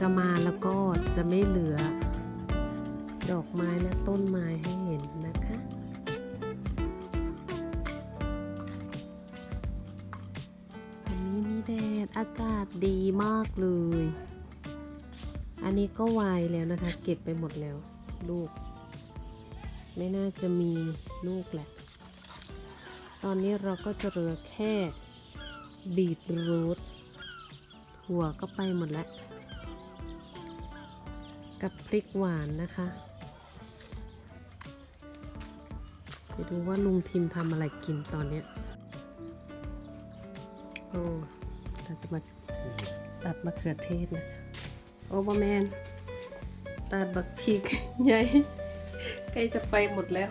จะมาแล้วก็จะไม่เหลือ ดอกไม้และต้นไม้ให้เห็นนะคะวันนี้มีแดดอากาศดีมากเลย อันนี้ก็วายแล้วนะคะ เก็บไปหมดแล้วลูก ไม่น่าจะมีลูกแหละ ตอนนี้เราก็จะเหลือแค่บีทรูทถั่วก็ไปหมดแล้ว กับพริกหวานนะคะไปดูว่าลุงทิมทำอะไรกินตอนเนี้ยโอ้เราจะมาตัดมะเขือเทศนะโอ้บอแมนตัดบักพริกใหญ่ใกล้จะไปหมดแล้ว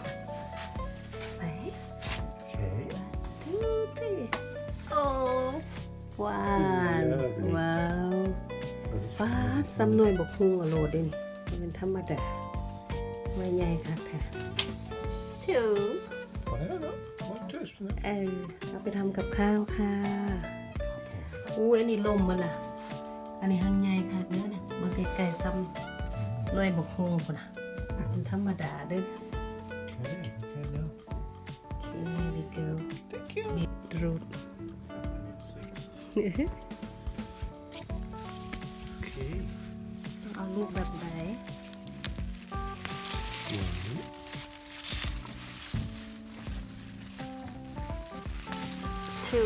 ฟ้าสำนวยบกพุงอะโลดเด้นี่มันเป็นธรรมดาไม่ใหญ่ค่ะแท้ถือ Whatever. One toast for them. เออเอาไปทำกับข้าวค่ะอู้อันนี้ลมมันล่ะ อันนี้หางใหญ่ค่ะเนื้อเนี่ยมันไก่ๆซ้ำหน่วยบกพุงคนน่ะมันธรรมดาเด้อ Okay. Okay now. โอเค we go Thank you. บี ทรูท Okay. เอาลูกแบบไหน One. ถู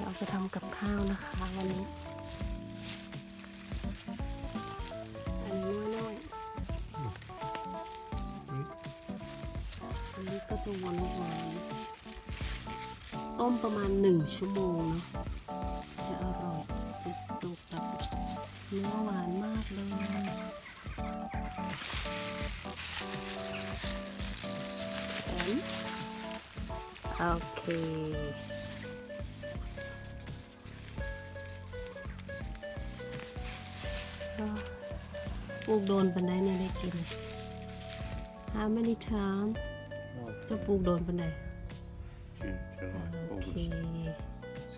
เราจะทำกับข้าวนะคะวันนี้อันนี้น้อยๆอันนี้ก็จะหวานหวานๆ ต้มประมาณหนึ่งชั่วโมงเนาะจะอร่อยจะสุกแบบเนื้อหวานมากเลยโอเคก็ปลูกโดนปันไดเนี่ยได้กิน How many time จะปลูกโดนปันได June, โอ July, เค August.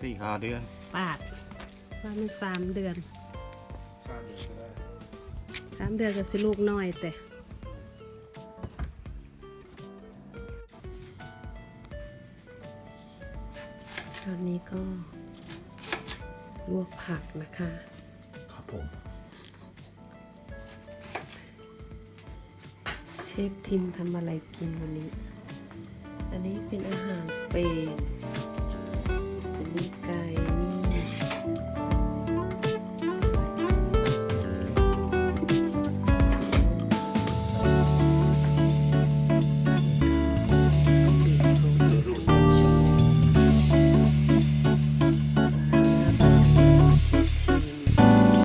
สี่ห้าเดือนปาดว่ามันสามเดือนสามเดือนก็สิลูกน้อยแต่ตอนนี้ก็ลวกผักนะคะ ครับผม เชฟทิมทำอะไรกินวันนี้ อันนี้เป็นอาหารสเปน